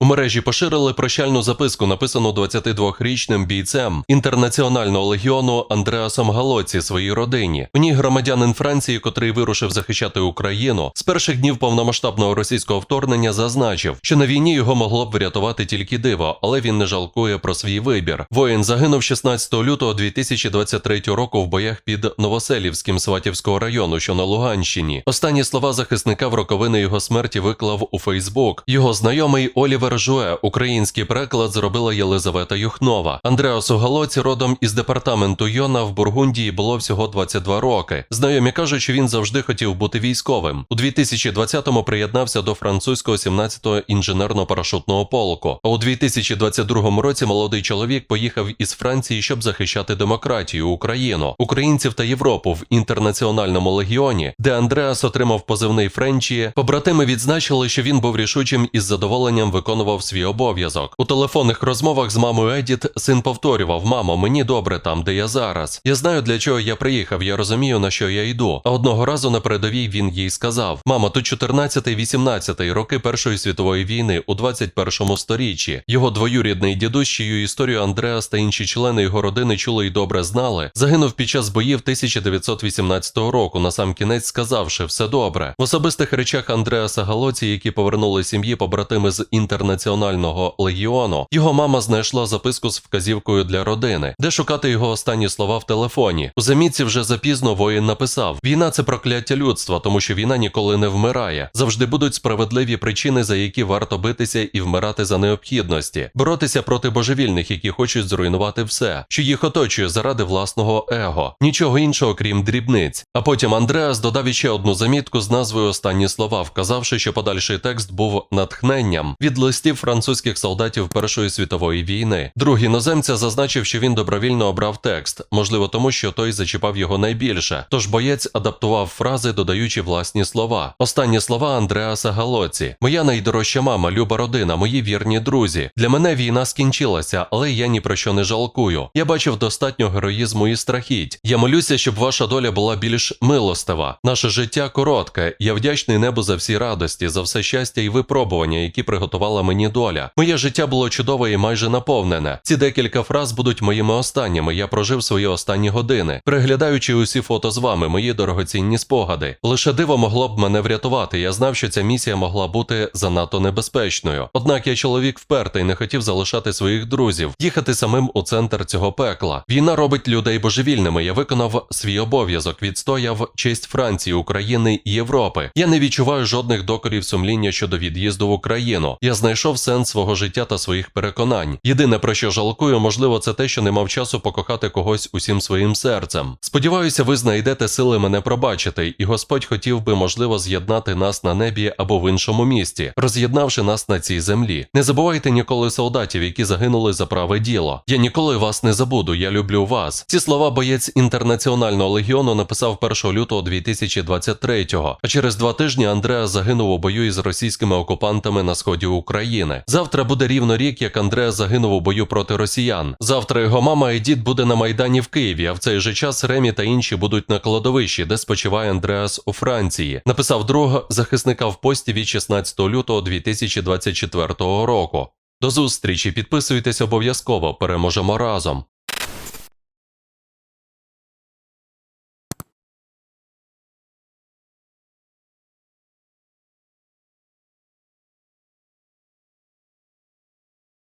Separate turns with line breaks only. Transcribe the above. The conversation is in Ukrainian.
У мережі поширили прощальну записку, написану 22-річним бійцем інтернаціонального легіону Андреасом Галоці своїй родині. У ній громадянин Франції, котрий вирушив захищати Україну, з перших днів повномасштабного російського вторгнення зазначив, що на війні його могло б врятувати тільки диво, але він не жалкує про свій вибір. Воїн загинув 16 лютого 2023 року в боях під Новоселівським Сватівського району, що на Луганщині. Останні слова захисника в роковини його смерті виклав у Фейсбук. Його знайомий Олівер Жуе, український переклад зробила Єлизавета Юхнова. Андреасу Галоці родом із департаменту Йона в Бургундії було всього 22 роки. Знайомі кажуть, що він завжди хотів бути військовим. У 2020-му приєднався до французького 17-го інженерно-парашутного полку. А у 2022 році молодий чоловік поїхав із Франції, щоб захищати демократію, Україну, українців та Європу в інтернаціональному легіоні, де Андреас отримав позивний Френчі. Побратими відзначили, що він був рішучим і з задоволенням виконував свій обов'язок. У телефонних розмовах з мамою Едіт син повторював: Мамо, мені добре там, де я зараз. Я знаю, для чого я приїхав. Я розумію, на що я йду. А одного разу на передовій він їй сказав: Мамо, тут 14-18 роки Першої світової війни у 21 сторіччі. Його двоюрідний дідусь, чию історію Андреас та інші члени його родини чули й добре знали, загинув під час боїв 1918 року. На сам кінець сказавши все добре. В особистих речах Андреаса Галоці, які повернули сім'ї побратими з інтернаціонального легіону, його мама знайшла записку з вказівкою для родини, де шукати його останні слова в телефоні. У замітці вже запізно воїн написав: Війна це прокляття людства, тому що війна ніколи не вмирає. Завжди будуть справедливі причини, за які варто битися і вмирати за необхідності, боротися проти божевільних, які хочуть зруйнувати все, що їх оточує заради власного его. Нічого іншого, крім дрібниць. А потім Андреас додав іще одну замітку з назвою Останні слова, вказавши, що подальший текст був натхненням від листів французьких солдатів Першої світової війни. Друг іноземця зазначив, що він добровільно обрав текст, можливо, тому що той зачіпав його найбільше. Тож боєць адаптував фрази, додаючи власні слова. Останні слова Андреаса Галоці: Моя найдорожча мама, люба родина, мої вірні друзі. Для мене війна скінчилася, але я ні про що не жалкую. Я бачив достатньо героїзму і страхіть. Я молюся, щоб ваша доля була більш милостива. Наше життя коротке. Я вдячний небу за всі радості, за все щастя і випробування, які приготувала мені доля. Моє життя було чудове і майже наповнене. Ці декілька фраз будуть моїми останніми. Я прожив свої останні години, переглядаючи усі фото з вами, мої дорогоцінні спогади. Лише диво могло б мене врятувати. Я знав, що ця місія могла бути занадто небезпечною. Однак я чоловік впертий, не хотів залишати своїх друзів, їхати самим у центр цього пекла. Війна робить людей божевільними. Я виконав свій обов'язок, відстояв честь Франції, України і Європи. Я не відчуваю жодних докорів сумління щодо від'їзду в Україну. Я знайшов сенс свого життя та своїх переконань. Єдине про що жалкую, можливо, це те, що не мав часу покохати когось усім своїм серцем. Сподіваюся, ви знайдете сили мене пробачити, і Господь хотів би, можливо, з'єднати нас на небі або в іншому місті, роз'єднавши нас на цій землі. Не забувайте ніколи солдатів, які загинули за праве діло. Я ніколи вас не забуду. Я люблю вас. Ці слова боєць інтернаціонального легіону написав 1 лютого 2023-го, А через два тижні Андреа загинув у бою із російськими окупантами на сході України. Завтра буде рівно рік, як Андреа загинув у бою проти росіян. Завтра його мама і дід буде на майдані в Києві. А в цей же час Ремі та інші будуть на кладовищі, де спочиває Андреас у Франції. Написав друг захисника в пості від 16 лютого 2024 року. До зустрічі, підписуйтесь обов'язково, переможемо разом.